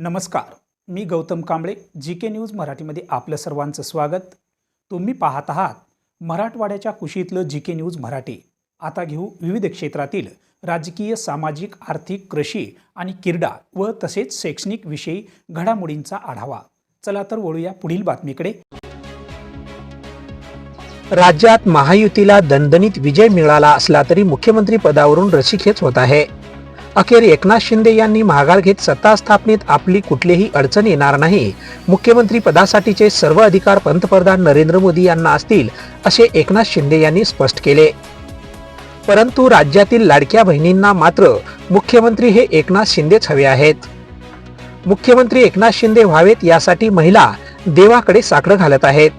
नमस्कार मी Gautam Kamble G K news मराठीमध्ये आपलं सर्वांचं स्वागत. तुम्ही पाहत आहात मराठवाड्याच्या कुशीतलं जी के न्यूज मराठी. आता घेऊ विविध क्षेत्रातील राजकीय सामाजिक आर्थिक कृषी आणि क्रीडा व तसेच शैक्षणिक विषयी घडामोडींचा आढावा. चला तर वळूया पुढील बातमीकडे. राज्यात महायुतीला दणदणीत विजय मिळाला असला तरी मुख्यमंत्री पदावरून रसिखेच होत आहे. अखेर एकनाथ शिंदे यांनी माघार घेत सत्ता स्थापनेत आपली कुठलीही अडचण येणार नाही. मुख्यमंत्री पदासाठीचे सर्व अधिकार पंतप्रधान नरेंद्र मोदी यांना असतील असे एकनाथ शिंदे यांनी स्पष्ट केले. परंतु राज्यातील लाडक्या बहिणींना मात्र मुख्यमंत्री हे एकनाथ शिंदेच हवे आहेत. मुख्यमंत्री एकनाथ शिंदे व्हावेत यासाठी महिला देवाकडे साकडं घालत आहेत.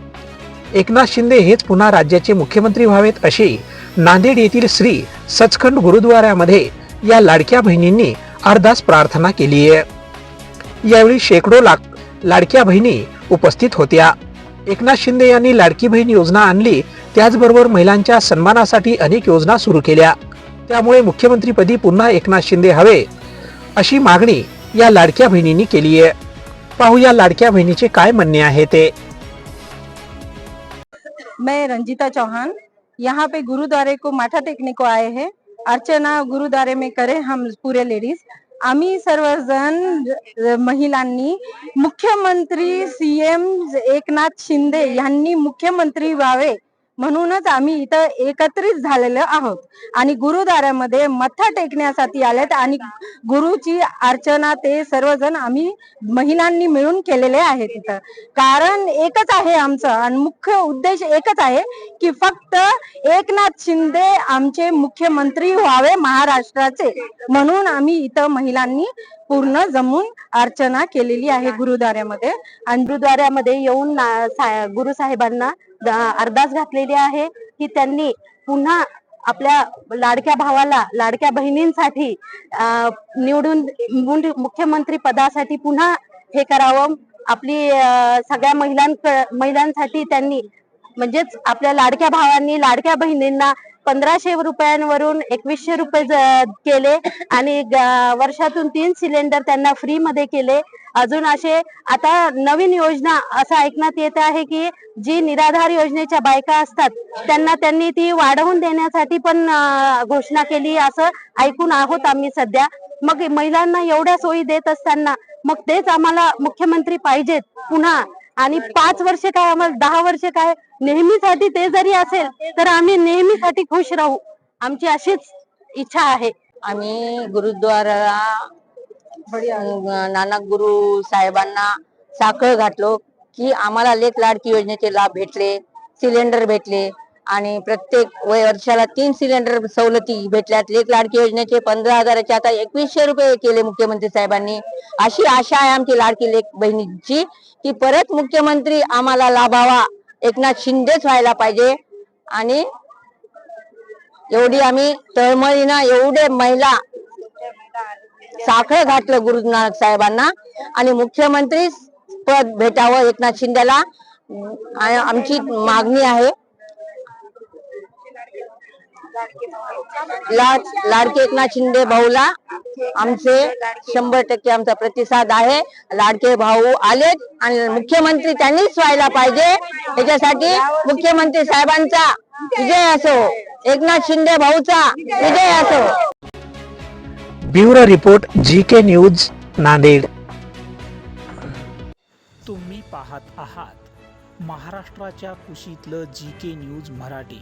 एकनाथ शिंदे हेच पुन्हा राज्याचे मुख्यमंत्री व्हावेत अशी नांदेड येथील श्री सचखंड गुरुद्वाऱ्यामध्ये या लाडक्या बहिणींनी अर्धास प्रार्थना केली आहे. यावेळी शेकडो लाख लाडक्या बहिणी उपस्थित होत्या. एकनाथ शिंदे यांनी लाडकी बहीण योजना आणली. त्याचबरोबर महिलांच्या सन्मानासाठी अनेक योजना सुरू केल्या. त्यामुळे मुख्यमंत्रीपदी पुन्हा एकनाथ शिंदे हवे अशी मागणी या लाडक्या बहिणींनी केली आहे. पाहूया लाडक्या बहिणीचे काय म्हणणे आहे ते. मैं रंजीता चौहान यहाँ पे गुरुद्वारे को माथा टेकने को आए हैं। अर्चना गुरुद्वारे में करे हम पुरे लेडीज आम्ही सर्वजण महिलांनी मुख्यमंत्री सीएम एकनाथ शिंदे यांनी मुख्यमंत्री व्हावे. म्हणूनच आम्ही इथं एकत्रित झालेलो आहोत. आणि गुरुद्वारामध्ये मथा टेकण्यासाठी आलेत आणि गुरुची अर्चना ते सर्वजण आम्ही महिलांनी मिळून केलेले आहेत इथं. कारण एकच आहे आमचं आणि मुख्य उद्देश एकच आहे की फक्त एकनाथ शिंदे आमचे मुख्यमंत्री व्हावे महाराष्ट्राचे. म्हणून आम्ही इथं महिलांनी पूर्ण जमून अर्चना केलेली आहे गुरुद्वाऱ्यामध्ये. आणि गुरुद्वाऱ्यामध्ये येऊन गुरु साहेबांना गुरुसाहेबांना अरदास घातलेली आहे की त्यांनी पुन्हा आपल्या लाडक्या भावाला लाडक्या बहिणींसाठी अं, निवडून मुख्यमंत्री पदासाठी पुन्हा हे करावं. आपली सगळ्या महिलांक महिलांसाठी त्यांनी म्हणजेच आपल्या लाडक्या भावांनी लाडक्या बहिणींना पंधराशे रुपयांवरून एकवीसशे रुपये केले आणि वर्षातून तीन सिलेंडर त्यांना फ्री मध्ये केले. अजून असे आता नवीन योजना असं ऐकण्यात येत आहे की जी निराधार योजनेच्या बायका असतात त्यांना त्यांनी ती वाढवून देण्यासाठी पण घोषणा केली असं ऐकून आहोत आम्ही सध्या. मग महिलांना एवढ्या सोयी देत असताना मग तेच आम्हाला मुख्यमंत्री पाहिजेत. पुन्हा आणि पाच वर्ष काय आम्हाला दहा वर्ष काय? नेहमीसाठी ते जरी असेल तर आम्ही नेहमीसाठी खुश राहू. आमची अशीच इच्छा आहे. आम्ही गुरुद्वाराला नानक गुरु साहेबांना साखळ घातलो की आम्हाला लेख लाडकी योजनेचे लाभ भेटले सिलेंडर भेटले. आणि प्रत्येक वय वर्षाला तीन सिलेंडर सवलती भेटल्यात. लेख लाडकी योजनेचे पंधरा हजाराचे आता एकवीसशे रुपये केले मुख्यमंत्री साहेबांनी. अशी आशा आहे आमची लाडकी लेख बहिणीची की परत मुख्यमंत्री आम्हाला लाभावा. एकनाथ शिंदेच व्हायला पाहिजे. आणि एवढी आम्ही तळमळीनं एवढे महिला साखळ घातलं गुरु नानक साहेबांना. आणि मुख्यमंत्री पद भेटावं एकनाथ शिंदेला. आमची मागणी आहे. लाड लाडके एकनाथ शिंदे भाऊला आमचे शंभर टक्के आमचा प्रतिसाद आहे. लाडके भाऊ आलेत आणि मुख्यमंत्री त्यांनीच व्हायला पाहिजे. त्याच्यासाठी मुख्यमंत्री साहेबांचा विजय असो एकनाथ शिंदे भाऊचा विजय असो. Bureau report G K news Nanded. तुम्ही पाहत आहात महाराष्ट्राच्या कुशीतलं जी के न्यूज मराठी.